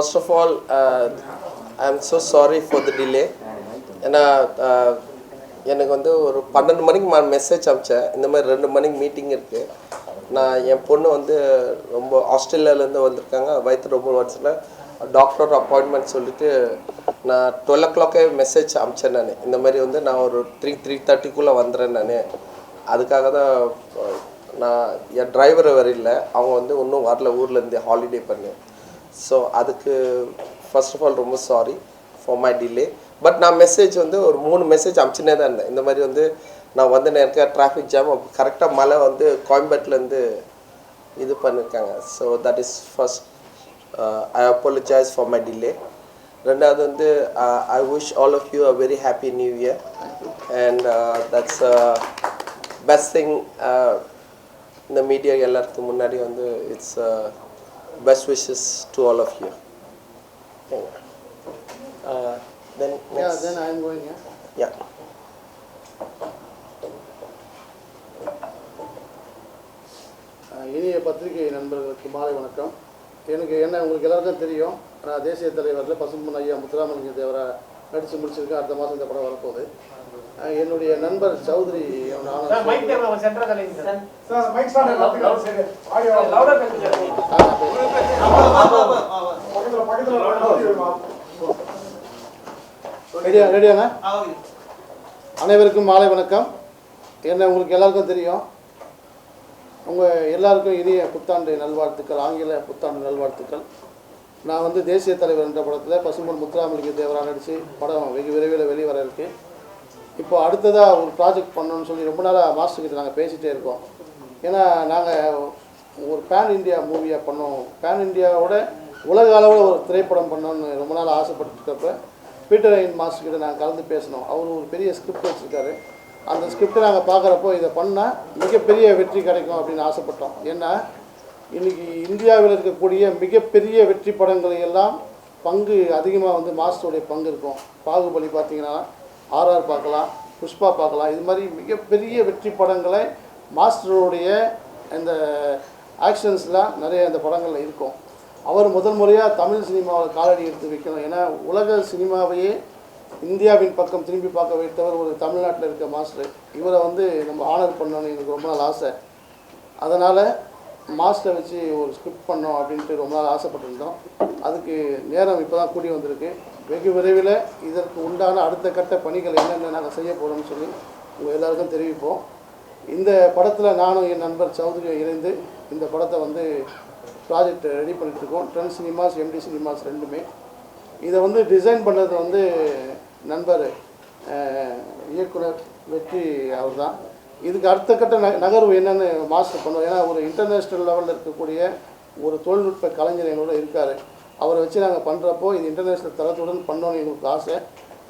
First of all I am so sorry for the delay ஏன்னா uh, எனக்கு வந்து ஒரு பன்னெண்டு மணிக்கு நான் மெசேஜ் அனுப்பிச்சேன் இந்த மாதிரி ரெண்டு மணிக்கு மீட்டிங் இருக்குது நான் என் பொண்ணு வந்து ரொம்ப ஆஸ்திரேலியாவிலேருந்து வந்திருக்காங்க. வயிற்று ரொம்ப வருஷத்தில் டாக்டர் அப்பாயின்மெண்ட் சொல்லிட்டு நான் டுவெல் ஓ கிளாக்கே மெசேஜ் அமிச்சேன் நான். இந்த மாதிரி வந்து நான் ஒரு த்ரீ த்ரீ தேர்ட்டிக்குள்ளே வந்துடுறேன் நான். அதுக்காக தான் நான் என் டிரைவர் வர இல்லை. அவங்க வந்து இன்னும் வரல. ஊர்லேருந்து ஹாலிடே பண்ணி. ஸோ அதுக்கு ஃபர்ஸ்ட் ஆஃப் ஆல் ரொம்ப sorry for my delay but நான் மெசேஜ் வந்து ஒரு மூணு மெசேஜ் அமிச்சுனே தான் இருந்தேன். இந்த மாதிரி வந்து நான் வந்து நேரத்தில் டிராஃபிக் ஜாம் கரெக்டாக மழை வந்து கோயம்பேட்டிலேருந்து இது பண்ணியிருக்காங்க so that is first I apologise for my delay ரெண்டாவது வந்து I wish all of you a very happy new year and that's best thing இந்த மீடியா எல்லாத்துக்கும் முன்னாடி வந்து it's best wishes to all of you then Yeah, then I am going, yeah. Yeah ah இனிய பத்திரிகை நண்பர்களுக்கு மாலை வணக்கம். எனக்கு என்ன உங்களுக்கு எல்லாருக்கும் தெரியும். நான் தேசிய தலைவரில் பசும்பொன் ஐயா முத்துராமலிங்க தேவரை நடித்து முடிச்சிருக்கேன் அடுத்த மாதம் இந்த படம் வரப்போகுது. என்னுடைய நண்பர் சௌத்ரி. ரெடியா ரெடியாண்ணா அனைவருக்கும் மாலை வணக்கம். என்ன உங்களுக்கு எல்லாருக்கும் தெரியும். உங்கள் எல்லாருக்கும் இனிய புத்தாண்டு நல்வாழ்த்துக்கள் ஆங்கில புத்தாண்டு நல்வாழ்த்துக்கள். நான் வந்து தேசிய தலைவர் என்ற படத்தில் பசும்பொன் முத்துராமலிங்க தேவரா நடித்து படம் வெகு விரைவில் வெளிவர இருக்கு. இப்போ அடுத்ததாக ஒரு ப்ராஜெக்ட் பண்ணணும்னு சொல்லி ரொம்ப நாளாக மாஸ்டர்கிட்ட நாங்கள் பேசிகிட்டே இருக்கோம். ஏன்னா நாங்கள் ஒரு பேன் இந்தியா மூவியாக பண்ணோம். பேன் இண்டியாவோட உலக அளவில் ஒரு திரைப்படம் பண்ணோன்னு ரொம்ப நாள் ஆசைப்பட்டுருக்கப்ப பீட்டர் ஐன் மாஸ்டர்கிட்ட நாங்கள் கலந்து பேசினோம். அவர் ஒரு பெரிய ஸ்கிரிப்ட் வச்சுருக்காரு. அந்த ஸ்கிரிப்டை நாங்கள் பார்க்குறப்போ இதை பண்ணால் மிகப்பெரிய வெற்றி கிடைக்கும் அப்படின்னு ஆசைப்பட்டோம். ஏன்னா இன்னைக்கு இந்தியாவில் இருக்கக்கூடிய மிகப்பெரிய வெற்றி படங்களை எல்லாம் பங்கு அதிகமாக வந்து மாஸ்டருடைய பங்கு இருக்கும். பாகுபலி பார்த்தீங்கன்னா ஆர்ஆர் பார்க்கலாம் புஷ்பா பார்க்கலாம். இது மாதிரி மிகப்பெரிய வெற்றி படங்களை மாஸ்டருடைய இந்த ஆக்ஷன்ஸ்லாம் நிறைய இந்த படங்களில் இருக்கும். அவர் முதல் முறையாக தமிழ் சினிமாவில் காலடி எடுத்து வைக்கணும். ஏன்னா உலக சினிமாவையே இந்தியாவின் பக்கம் திரும்பி பார்க்க வைத்தவர் ஒரு தமிழ்நாட்டில் இருக்க மாஸ்டர். இவரை வந்து நம்ம ஆனர் பண்ணணும்னு எனக்கு ரொம்ப நாள் ஆசை. அதனால் மாஸ்டரை வச்சு ஒரு ஸ்கிரிப்ட் பண்ணோம் அப்படின்ட்டு ரொம்ப நாள் ஆசைப்பட்டிருந்தோம். அதுக்கு நேரம் இப்போ தான் கூடி வந்திருக்கு. வெகு விரைவில் இதற்கு உண்டான அடுத்த கட்ட பணிகள் என்னென்ன நாங்கள் செய்ய போகிறோம்னு சொல்லி உங்கள் எல்லாருக்கும் தெரிவிப்போம். இந்த படத்தில் நானும் என் நண்பர் சௌத்ரியும் இணைந்து இந்த படத்தை வந்து ப்ராஜெக்ட் ரெடி பண்ணிட்டுருக்கோம் ட்ரெண்ட் சினிமாஸ் எம்டி சினிமாஸ் ரெண்டுமே. இதை வந்து டிசைன் பண்ணுறது வந்து நண்பர் இயக்குனர் வெற்றி அவர் தான் இதுக்கு அடுத்த கட்ட ந நகர்வு என்னென்னு மாஸ்டர் பண்ணுவோம் ஏன்னா ஒரு இன்டர்நேஷ்னல் லெவலில் இருக்கக்கூடிய ஒரு தொழில்நுட்ப கலைஞர் எங்களோட இருக்கார். அவரை வச்சு நாங்கள் பண்ணுறப்போ இது இன்டர்நேஷ்னல் தரத்துடன் பண்ணோன்னு எங்களுக்கு ஆசை.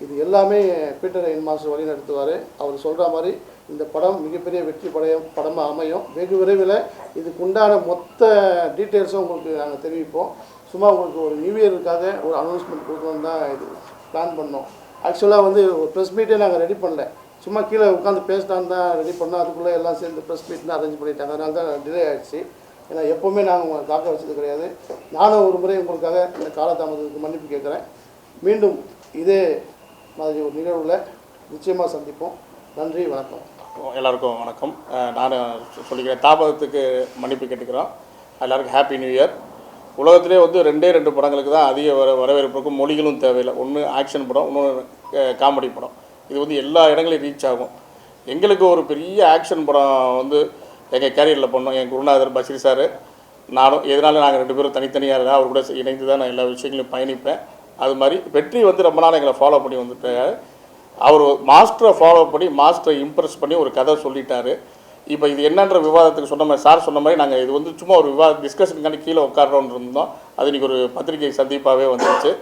இது எல்லாமே பீட்டர் என் மாஸ்டர் வழி நடத்துவார் அவர் சொல்கிற மாதிரி இந்த படம் மிகப்பெரிய வெற்றி படைய படமாக அமையும். வெகு விரைவில் இதுக்கு உண்டான மொத்த டீட்டெயில்ஸும் உங்களுக்கு நாங்கள் தெரிவிப்போம். சும்மா உங்களுக்கு ஒரு நியூ இயருக்காக ஒரு அனௌன்ஸ்மெண்ட் கொடுக்கணும் தான் இது பிளான் பண்ணோம். ஆக்சுவலாக வந்து ஒரு ப்ரெஸ் மீட்டே நாங்கள் ரெடி பண்ணல. சும்மா கீழே உட்காந்து பேசினான் தான் ரெடி பண்ணோம் அதுக்குள்ளே எல்லாம் சேர்ந்து ப்ரெஸ் மீட் தான் அரேஞ்ச் பண்ணிட்டாங்க. அதனால தான் டிலே ஆகிடுச்சு ஏன்னா எப்போவுமே நாங்கள் உங்களை காக்க வச்சது கிடையாது. நானும் ஒரு முறை உங்களுக்காக இந்த காலதாமதத்துக்கு மன்னிப்பு கேட்குறேன். மீண்டும் இதே மாதிரி ஒரு நிகழ்வில் நிச்சயமாக சந்திப்போம். நன்றி வணக்கம். எல்லாருக்கும் வணக்கம். நான் சொல்லிக்கிறேன் தாமதத்துக்கு மன்னிப்பு கேட்டுக்கிறோம். எல்லாருக்கும் ஹாப்பி நியூ இயர் உலகத்திலே வந்து ரெண்டே ரெண்டு படங்களுக்கு தான் அதிக வர வரவேற்பு இருக்கும் மொழிகளும் தேவையில்லை. ஒன்று ஆக்ஷன் படம் இன்னொன்று காமெடி படம். இது வந்து எல்லா இடங்களையும் ரீச் ஆகும். எங்களுக்கு ஒரு பெரிய ஆக்ஷன் படம் வந்து எங்கள் கேரியரில் பண்ணோம். என் குருநாதர் பஷீர் சார். நானும் எதனால நாங்கள் ரெண்டு பேரும் தனித்தனியாக இருந்தால் அவர் கூட இணைந்து தான் நான் எல்லா விஷயங்களையும் பயணிப்பேன். அது மாதிரி வெற்றி வந்து ரொம்ப நாள் எங்களை ஃபாலோ பண்ணி வந்துட்டு அவர் மாஸ்டரை ஃபாலோ பண்ணி மாஸ்டரை இம்ப்ரெஸ் பண்ணி ஒரு கதை சொல்லிட்டாரு. இப்போ இது என்னன்ற விவாதத்துக்கு சொன்ன மாதிரி சார் சொன்ன மாதிரி நாங்கள் இது வந்து சும்மா ஒரு விவாத டிஸ்கஷனுக்காண்டி கீழே உட்காரோன்னு இருந்தோம். அது இன்றைக்கி ஒரு பத்திரிகை சந்திப்பாகவே வந்துருச்சு.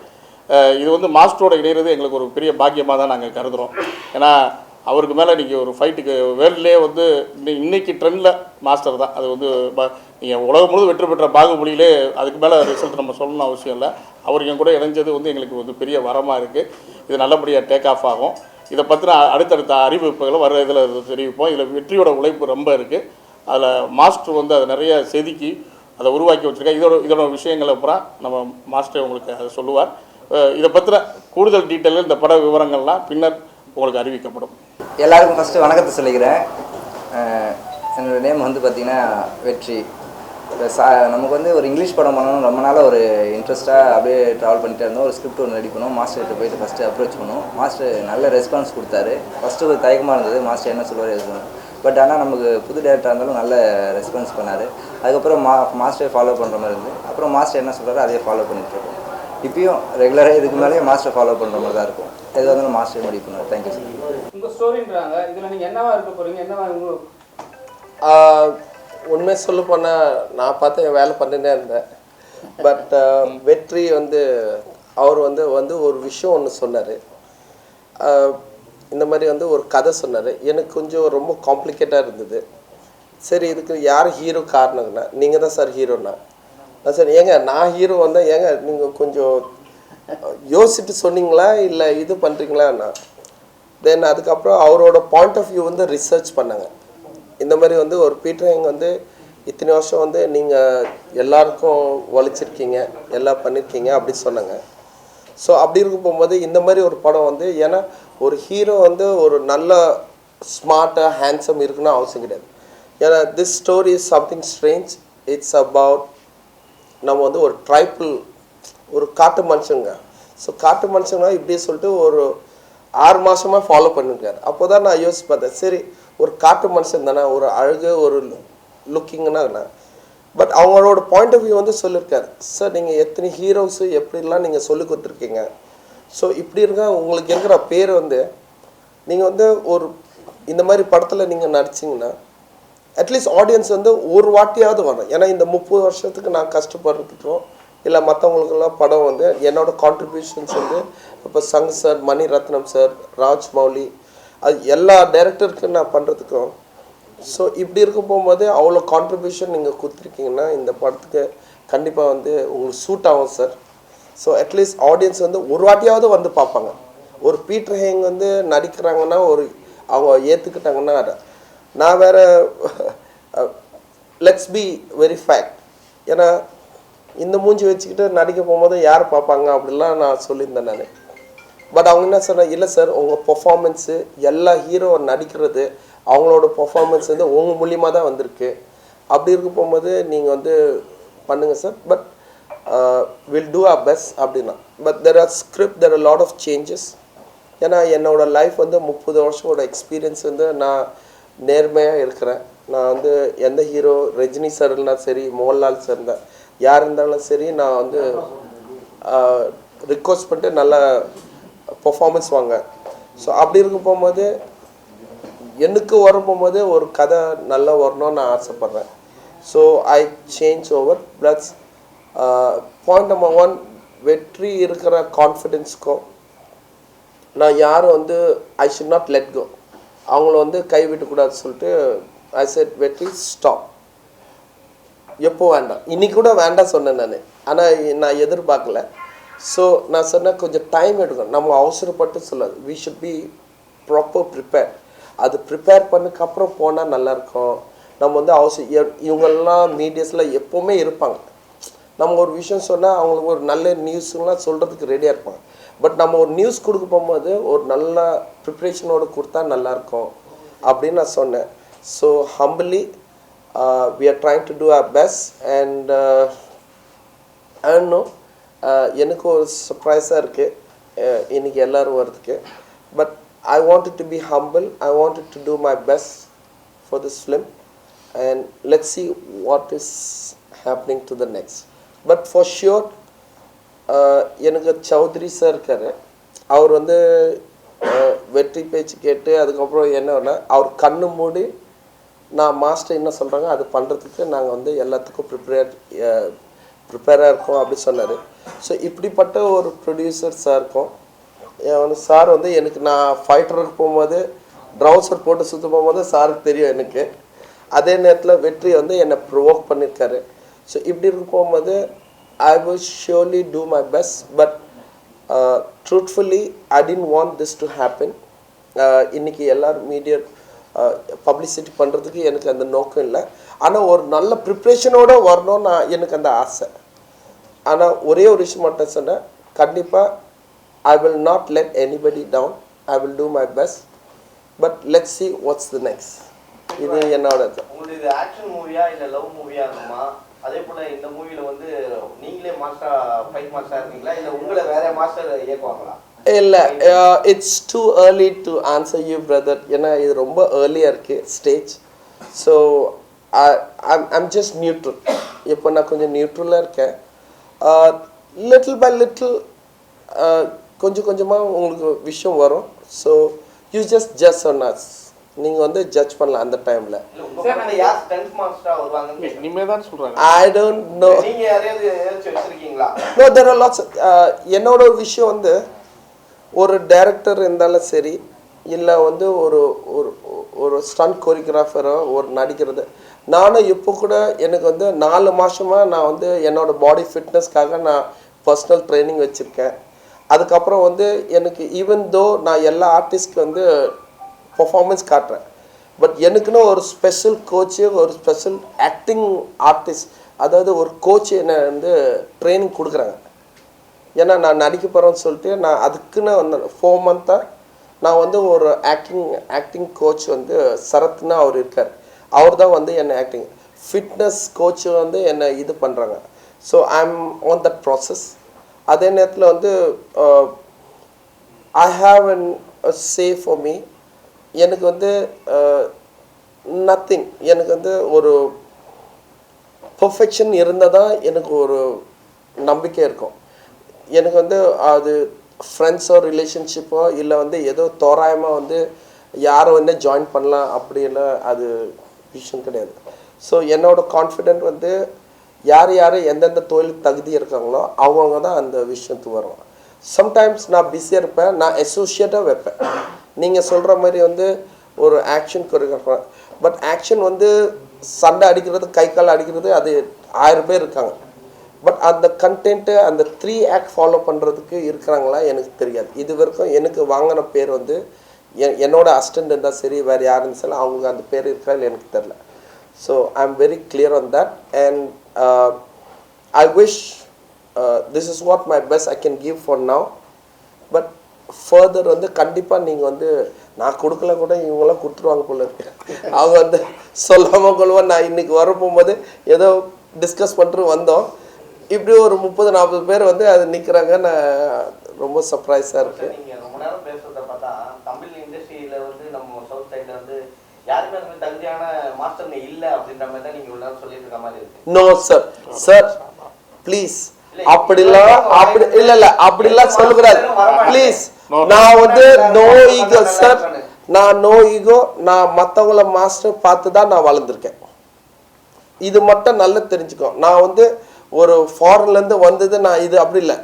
இது வந்து மாஸ்டரோட இணைகிறது எங்களுக்கு ஒரு பெரிய பாக்கியமாக தான் நாங்கள் கருதுகிறோம் ஏன்னா அவருக்கு மேலே இன்றைக்கி ஒரு ஃபைட்டுக்கு வேர்ல்ட்லேயே வந்து இன்னை- இன்னைக்கு ட்ரெண்டில் மாஸ்டர் தான். அது வந்து நீங்கள் உலகம் முழுவதும் வெற்றி பெற்ற பாகுபலியிலே அதுக்கு மேலே ரிசல்ட் நம்ம சொல்லணும் அவசியம் இல்லை. அவர் என் கூட இணைஞ்சது வந்து எங்களுக்கு வந்து பெரிய வரமாக இருக்குது இது நல்லபடியாக டேக் ஆஃப் ஆகும். இதை பற்றின அடுத்தடுத்த அறிவிப்புகளை வர இதில் தெரிவிப்போம். இதில் வெற்றியோட உழைப்பு ரொம்ப இருக்குது அதில் மாஸ்டர் வந்து அதை நிறைய செதுக்கி அதை உருவாக்கி வச்சுருக்கேன் இதோட இதோட விஷயங்களை அப்புறம் நம்ம மாஸ்டர் உங்களுக்கு அதை சொல்லுவார். இதை பற்றின கூடுதல் டீட்டெயில் இந்த பட விவரங்கள்லாம் பின்னர் உங்களுக்கு அறிவிக்கப்படும். எல்லாருக்கும் ஃபஸ்ட்டு வணக்கத்தை சொல்லிக்கிறேன். அஹ் என்னோட நேம் வந்து பார்த்திங்கன்னா வெற்றி. சா நமக்கு வந்து ஒரு இங்கிலீஷ் படம் பண்ணணும் ரொம்ப நாளாக ஒரு இன்ட்ரெஸ்ட்டாக அப்படியே ட்ராவல் பண்ணிட்டே இருந்தோம். ஒரு ஸ்கிரிப்ட் ஒன்று ரெடி பண்ணோம். மாஸ்டர்கிட்ட போயிட்டு ஃபஸ்ட்டு அப்ரோச் பண்ணோம். மாஸ்டர் நல்ல ரெஸ்பான்ஸ் கொடுத்தாரு. ஃபஸ்ட்டு ஒரு தயக்கமாக இருந்தது. மாஸ்டர் என்ன சொல்லுவார் எது பட் ஆனால் நமக்கு புது டேரக்டராக இருந்தாலும் நல்ல ரெஸ்பான்ஸ் பண்ணார். அதுக்கப்புறம் மா மாஸ்டர் ஃபாலோ பண்ணுற மாதிரி இருந்து அப்புறம் மாஸ்டர் என்ன சொல்கிறாரோ அதே ஃபாலோ பண்ணிகிட்ருக்கோம் இருக்கோம். இப்பயும் ரெகுலராக இதுக்கு மேலேயே மாஸ்டர் ஃபாலோ பண்ணுற மாதிரி தான் இருக்கும். எது வந்தாலும் மாஸ்டர் முடிவு பண்ணுவார். தேங்க்யூ சார் உங்க ஸ்டோரின்றாங்க இதுல நீங்க என்னவா இருக்க போறீங்க? என்னவா உண்மை சொல்ல போனால் நான் பார்த்து என் வேலை பண்ணிட்டே இருந்தேன். பட் வெற்றி வந்து அவர் வந்து வந்து ஒரு விஷயம் ஒன்று சொன்னார். இந்த மாதிரி வந்து ஒரு கதை சொன்னார். எனக்கு கொஞ்சம் ரொம்ப காம்ப்ளிகேட்டாக இருந்தது. சரி இதுக்கு யார் ஹீரோ காரணம்னா நீங்கள் தான் சார் ஹீரோண்ணா நான் சரி ஏங்க நான் ஹீரோ வந்தால் ஏங்க நீங்கள் கொஞ்சம் யோசிச்சுட்டு சொன்னீங்களா? இல்லை இது பண்ணுறீங்களாண்ணா தென் அதுக்கப்புறம் அவரோட பாயிண்ட் ஆஃப் வியூ வந்து ரிசர்ச் பண்ணாங்க. இந்த மாதிரி வந்து ஒரு பீட்டர் வந்து இத்தனை வருஷம் வந்து நீங்கள் எல்லாருக்கும் உழைச்சிருக்கீங்க எல்லாம் பண்ணியிருக்கீங்க அப்படி சொன்னாங்க. ஸோ அப்படி இருக்க போகும்போது இந்த மாதிரி ஒரு படம் வந்து ஏன்னா ஒரு ஹீரோ வந்து ஒரு நல்ல ஸ்மார்ட்டாக ஹேண்ட்ஸம் இருக்குன்னு அவசியம் கிடையாது. ஏன்னா this story is something strange it's about நம்ம வந்து ஒரு ட்ரைபிள் ஒரு காட்டு மனுஷங்க. ஸோ காட்டு மனுஷங்க இப்படி சொல்லிட்டு ஒரு ஆறு மாதமாக ஃபாலோ பண்ணியிருக்காரு அப்போ தான் நான் யோசிச்சு பார்த்தேன் சரி ஒரு காட்டு மனுஷன் தானே ஒரு அழகு ஒரு லுக்கிங்னா பட் அவங்களோட பாயிண்ட் ஆஃப் வியூ வந்து சொல்லியிருக்காரு சார் நீங்கள் எத்தனை ஹீரோஸு எப்படிலாம் நீங்கள் சொல்லி கொடுத்துருக்கீங்க? ஸோ இப்படி இருக்க உங்களுக்கு இருக்கிற பேர் வந்து நீங்கள் வந்து ஒரு இந்த மாதிரி படத்தில் நீங்கள் நடிச்சிங்கன்னா அட்லீஸ்ட் ஆடியன்ஸ் வந்து ஒரு வாட்டியாவது வரும் ஏன்னா இந்த முப்பது வருஷத்துக்கு நான் கஷ்டப்படுறதுக்கும் இல்லை மற்றவங்களுக்கெல்லாம் படம் வந்து என்னோட கான்ட்ரிபியூஷன்ஸ் வந்து இப்போ சங் சார் மணி ரத்னம் சார் ராஜ் மௌலி அது எல்லா டைரக்டருக்கும் நான் பண்ணுறதுக்கும் ஸோ இப்படி இருக்க போகும்போது அவ்வளோ கான்ட்ரிபியூஷன் நீங்கள் கொடுத்துருக்கீங்கன்னா இந்த படத்துக்கு கண்டிப்பாக வந்து உங்களுக்கு சூட் ஆகும் சார் ஸோ அட்லீஸ்ட் ஆடியன்ஸ் வந்து ஒரு வாட்டியாவது வந்து பார்ப்பாங்க. ஒரு பீட்டர் ஹேங் வந்து நடிக்கிறாங்கன்னா ஒரு அவங்க ஏற்றுக்கிட்டாங்கன்னா நான் வேற லெட்ஸ் பி வெரி ஃபேக்ட் ஏன்னா இந்த மூஞ்சி வச்சுக்கிட்டு நடிக்க போகும்போது யார் பார்ப்பாங்க அப்படிலாம் நான் சொல்லியிருந்தேன் நான். பட் அவங்க என்ன சொன்ன இல்லை சார் உங்கள் பெர்ஃபார்மன்ஸு எல்லா ஹீரோ நடிக்கிறது அவங்களோட பெர்ஃபார்மன்ஸ் வந்து உங்கள் மூலியமாக தான் வந்திருக்கு. அப்படி இருக்க போகும்போது நீங்கள் வந்து பண்ணுங்கள் sir but will do a best அப்படின்னா. But there are script there are lot of changes ஏன்னா என்னோடய லைஃப் வந்து முப்பது வருஷமோட எக்ஸ்பீரியன்ஸ் வந்து நான் நேர்மையாக இருக்கிறேன். நான் வந்து எந்த ஹீரோ ரஜினி சார் இருந்தால் சரி மோகன்லால் சார் இருந்தால் யார் இருந்தாலும் சரி நான் வந்து ரிக்வஸ்ட் பண்ணிட்டு நல்ல பர்ஃபார்மன்ஸ் வாங்க ஸோ அப்படி இருக்க போகும்போது எனக்கு வர போகும்போது ஒரு கதை நல்லா வரணும்னு நான் ஆசைப்பட்றேன். So I change over plus point number one வெற்றி இருக்கிற கான்ஃபிடென்ஸ்க்கும் நான் யாரும் வந்து I should not let go அவங்கள வந்து கைவிடக்கூடாதுன்னு சொல்லிட்டு ஐ செட் வெற்றி ஸ்டாப் எப்போ வேண்டாம். இன்னைக்கு கூட வேண்டாம் சொன்னேன் நான். ஆனால் நான் எதிர்பார்க்கல. ஸோ நான் சொன்னேன் கொஞ்சம் டைம் எடுக்கணும். நம்ம அவசரப்பட்டு சொல்லாது we should be proper prepare அது ப்ரிப்பேர் பண்ணதுக்கப்புறம் போனால் நல்லாயிருக்கும் நம்ம வந்து அவசியம் இவங்கெல்லாம் மீடியாஸில் எப்போவுமே இருப்பாங்க. நம்ம ஒரு விஷயம் சொன்னால் அவங்களுக்கு ஒரு நல்ல நியூஸ்லாம் சொல்கிறதுக்கு ரெடியாக இருப்பாங்க. பட் நம்ம ஒரு நியூஸ் கொடுக்க போகும்போது ஒரு நல்ல ப்ரிப்ரேஷனோடு கொடுத்தா நல்லாயிருக்கும் அப்படின்னு நான் சொன்னேன். So humbly we are trying to do a best and இன்னும் எனக்கு ஒரு சர்ப்ரைஸாக இருக்குது இன்றைக்கி எல்லோரும் வரதுக்கு but I wanted to be humble I want to do my best for this film and let see what is happening to the next but for sure எனக்கு Chowdhury sir இருக்கார். அவர் வந்து வெற்றி பேச்சு கேட்டு அதுக்கப்புறம் என்னன்னா அவர் கண்ணு மூடி நான் மாஸ்டர் என்ன சொல்கிறாங்க அது பண்ணுறதுக்கு நாங்கள் வந்து எல்லாத்துக்கும் ப்ரிப்பேர் ப்ரிப்பேராக இருக்கோம் அப்படி சொன்னார். ஸோ இப்படிப்பட்ட ஒரு ப்ரொடியூசர் சார் இருக்கும். சார் வந்து எனக்கு நான் ஃபைட்டருக்கு போகும்போது ட்ரௌசர் போட்டு சுற்ற போகும்போது சாருக்கு தெரியும் எனக்கு. அதே நேரத்தில் வெற்றி வந்து என்னை ப்ரொவோக் பண்ணியிருக்காரு ஸோ இப்படி இருக்கு போகும்போது ஐ will surely do my best but uh, truthfully I didn't want this to happen. Uh, இன்னைக்கு எல்லாரும் மீடியா பப்ளிசிட்டி பண்ணுறதுக்கு எனக்கு அந்த நோக்கம் இல்லை. ஆனால் ஒரு நல்ல ப்ரிப்ரேஷனோட வரணும் நான் எனக்கு அந்த ஆசை. ஆனால் ஒரே ஒரு விஷயம் மட்டும் சொன்னேன். கண்டிப்பாக I will not let anybody down I will do my best but let see what's the next இது என்னோட ஆக்ஷன் மூவியா இல்ல லவ் மூவியா இருக்குமா? அதே போல இந்த மூவில வந்து நீங்களே மாஸ்டர் ஃபைட் மாஸ்டர் இருக்கீங்களா? இல்ல உங்களை வேற மாஸ்டர் இயக்குவாங்களா? இல்லை it's too early to answer you brother ஏன்னா இது ரொம்ப ஏர்லியாக இருக்குது stage so I'm just neutral இப்போ நான் கொஞ்சம் நியூட்ரலாக இருக்கேன் லிட்டில் பை லிட்டில் கொஞ்சம் கொஞ்சமாக உங்களுக்கு விஷயம் வரும். So you just just one us நீங்கள் வந்து ஜட்ஜ் பண்ணலாம் அந்த டைமில் I don't know no there are lots என்னோட ஒரு விஷயம் வந்து ஒரு டைரக்டர் இருந்தாலும் சரி இல்லை வந்து ஒரு ஒரு ஒரு ஸ்டண்ட் கோரியோகிராஃபரோ ஒரு நடிக்கிறது. நானும் இப்போ கூட எனக்கு வந்து நாலு மாதமாக நான் வந்து என்னோட பாடி ஃபிட்னஸ்க்காக நான் பர்சனல் ட்ரைனிங் வச்சுருக்கேன். அதுக்கப்புறம் வந்து எனக்கு ஈவன் தோ நான் எல்லா ஆர்டிஸ்ட்க்கு வந்து பர்ஃபார்மன்ஸ் காட்டுறேன். பட் எனக்குன்னு ஒரு ஸ்பெஷல் கோச்சு ஒரு ஸ்பெஷல் ஆக்டிங் ஆர்டிஸ்ட் அதாவது ஒரு கோச் என்னை வந்து ட்ரைனிங் கொடுக்குறாங்க. ஏன்னா நான் நடிக்க போகிறேன்னு சொல்லிட்டு நான் அதுக்குன்னு வந்து ஃபோர் மந்த்தாக நான் வந்து ஒரு ஆக்டிங் ஆக்டிங் கோச் வந்து சரத்னு அவர் இருக்கார். அவர் தான் வந்து என்னை ஆக்டிங் ஃபிட்னஸ் கோச்சு வந்து என்னை இது பண்ணுறாங்க so I am on that process அதே நேரத்தில் வந்து I have an say for me எனக்கு வந்து நத்திங் எனக்கு வந்து ஒரு பர்ஃபெக்ஷன் இருந்தால் தான் எனக்கு ஒரு நம்பிக்கை இருக்கும். எனக்கு வந்து அது ஃப்ரெண்ட்ஸோ ரிலேஷன்ஷிப்போ இல்லை வந்து ஏதோ தோராயமாக வந்து யாரை வந்து ஜாயின் பண்ணலாம் அப்படிலாம் அது விஷயம் கிடையாது. ஸோ என்னோட கான்ஃபிடென்ட் வந்து யார் யார் எந்தெந்த தொழில் தகுதி இருக்காங்களோ அவங்கவுங்க தான் அந்த விஷயத்துக்கு வரும் சம்டைம்ஸ் நான் பிஸியாக இருப்பேன் நான் அசோசியேட்டாக வைப்பேன். நீங்கள் சொல்கிற மாதிரி வந்து ஒரு ஆக்ஷன் கொரியோகிராஃபர் பட் ஆக்ஷன் வந்து சண்டை அடிக்கிறது கை கால் அடிக்கிறது அது ஆயிரம் பேர் இருக்காங்க. பட் அந்த கண்டென்ட்டு அந்த த்ரீ ஆக்ட் ஃபாலோ பண்ணுறதுக்கு இருக்கிறாங்களா? எனக்கு தெரியாது. இது வரைக்கும் எனக்கு வாங்கின பேர் வந்து என் என்னோட அசிஸ்டன்ட் இருந்தால் சரி வேறு யார் இருந்தாலும் அவங்க அந்த பேர் இருக்கா இல்லை எனக்கு தெரில so I am very clear on that and I wish this is what my best I can give for now further வந்து கண்டிப்பாக நீங்கள் வந்து நான் கொடுக்கல கூட இவங்களாம் கொடுத்துருவாங்க போல இருக்கு. அவங்க வந்து சொல்லாமல் கொள்வோம் நான் இன்னைக்கு வர போகும்போது ஏதோ டிஸ்கஸ் பண்ணிட்டு வந்தோம். இப்படி ஒரு முப்பது நாற்பது பேர் வந்து அது நிற்கிறாங்க நான் ரொம்ப சர்ப்ரைஸாக இருக்குது நீங்க ரொம்ப நேரம் பேசுறத பார்த்தா தமிழ் இண்டஸ்ட்ரியில வந்து நம்ம சவுத் சைடுல வந்து யாருமே அந்த தகுதியான மாஸ்டருங்க இல்ல அப்படின்ற மாதிரி தான் நீங்க உள்ள சொல்லிட்டு இருக்க மாதிரி இருக்கு. நோ சார் சார் ப்ளீஸ் அப்படிலாம் அப்படி இல்ல இல்ல அப்படிலாம் சொல்லக்கூடாது ப்ளீஸ் நான் வந்து நோ ஈகோ சார் நான் நோ ஈகோ நான் மற்றவங்கள மாஸ்டர் பார்த்து தான் நான் வளர்ந்துருக்கேன். இது மட்டும் நல்லா தெரிஞ்சுக்கோ. நான் வந்து ஒரு ஃபாரின்லேருந்து வந்தது நான் இது அப்படி இல்லை.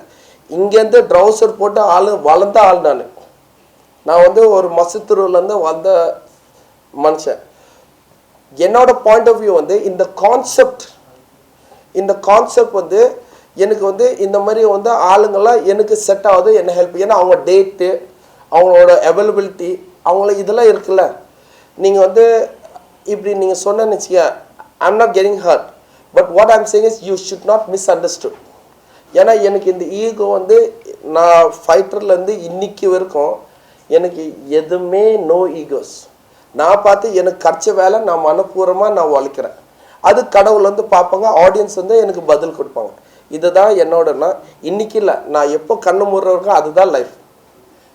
இங்கேருந்து ட்ரௌசர் போட்டு ஆள் வளர்ந்த ஆள் நான். நான் வந்து ஒரு மசத்துருவிலேருந்து வந்த மனுஷன். என்னோட பாயிண்ட் ஆஃப் வியூ வந்து இந்த கான்செப்ட் இந்த கான்செப்ட் வந்து எனக்கு வந்து இந்த மாதிரி வந்து ஆளுங்கள்லாம் எனக்கு செட் ஆகுது என்ன ஹெல்ப் ஏன்னா அவங்க டேட்டு அவங்களோட அவைலபிலிட்டி அவங்கள இதெல்லாம் இருக்குல்ல. நீங்கள் வந்து இப்படி நீங்கள் சொன்னேன்னு வச்சுக்க I'm not getting hurt but what I'm saying is you should not misunderstood ஏன்னா எனக்கு இந்த ஈகோ வந்து நான் ஃபைட்டர்லேருந்து இன்னைக்கு வரைக்கும் எனக்கு எதுவுமே நோ ஈகோஸ் நான் பார்த்து எனக்கு கிடச்ச வேலை நான் மனப்பூர்வமாக நான் உழைக்கிறேன். அது கடவுள் வந்து பார்ப்பாங்க ஆடியன்ஸ் வந்து எனக்கு பதில் கொடுப்பாங்க. இதுதான் என்னோடனா இன்னைக்கு இல்லை. நான் எப்போ கண்ணு முடுறவருக்கோ அதுதான் life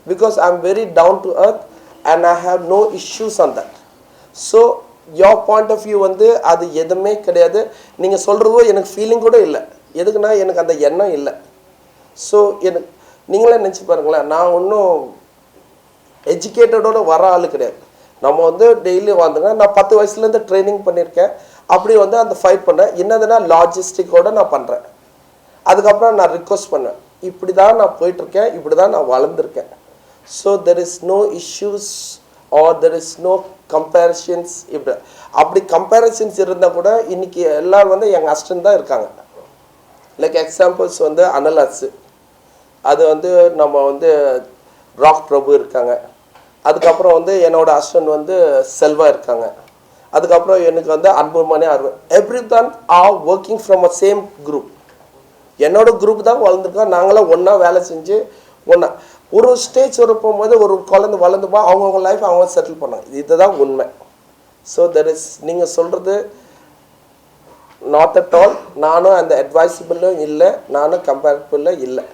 because I am very down to earth and I have no issues on that so your point of view வந்து அது எதுவுமே கிடையாது. நீங்கள் சொல்கிறதோ எனக்கு ஃபீலிங் கூட இல்லை. எதுக்குன்னா எனக்கு அந்த எண்ணம் இல்லை. ஸோ எனக்கு நீங்களே நினச்சி பாருங்களேன். நான் ஒன்றும் எஜுகேட்டடோட வர ஆள் கிடையாது. நம்ம வந்து டெய்லி வந்துங்க நான் பத்து வயசுலேருந்து ட்ரைனிங் பண்ணியிருக்கேன். அப்படி வந்து அந்த ஃபைட் பண்ணேன். என்னதுன்னா லாஜிஸ்டிக்கோட நான் பண்ணுறேன் அதுக்கப்புறம் நான் ரிக்வஸ்ட் பண்ணேன். இப்படி தான் நான் போயிட்டுருக்கேன் இப்படி தான் நான் வளர்ந்துருக்கேன். So there is no issues are there is no comparisons இப்படி அப்படி கம்பேரிசன்ஸ் இருந்தால் கூட இன்னைக்கு எல்லோரும் வந்து எங்கள் அஸ்டன் தான் இருக்காங்க. லைக் எக்ஸாம்பிள்ஸ் வந்து அனலாஸு அது வந்து நம்ம வந்து ராக் பிரபு இருக்காங்க. அதுக்கப்புறம் வந்து என்னோட அஸ்டன் வந்து செல்வா இருக்காங்க. அதுக்கப்புறம் எனக்கு வந்து அன்புமணி அருவன் எவ்ரி தான் are working from a same group என்னோட குரூப் தான் வளர்ந்துருக்கோம் நாங்களாம் ஒன்றா வேலை செஞ்சு ஒன்றா ஒரு ஸ்டேஜ் வர போகும்போது ஒரு குழந்தை வளர்ந்துப்பா அவங்கவுங்க லைஃப் அவங்க செட்டில் பண்ணாங்க. இதுதான் உண்மை. ஸோ தெர் இஸ் நீங்கள் சொல்கிறது நாட் அட் ஆல் நானும் அந்த அட்வைசபிளும் இல்லை. நானும் கம்பேரபிளும் இல்லை.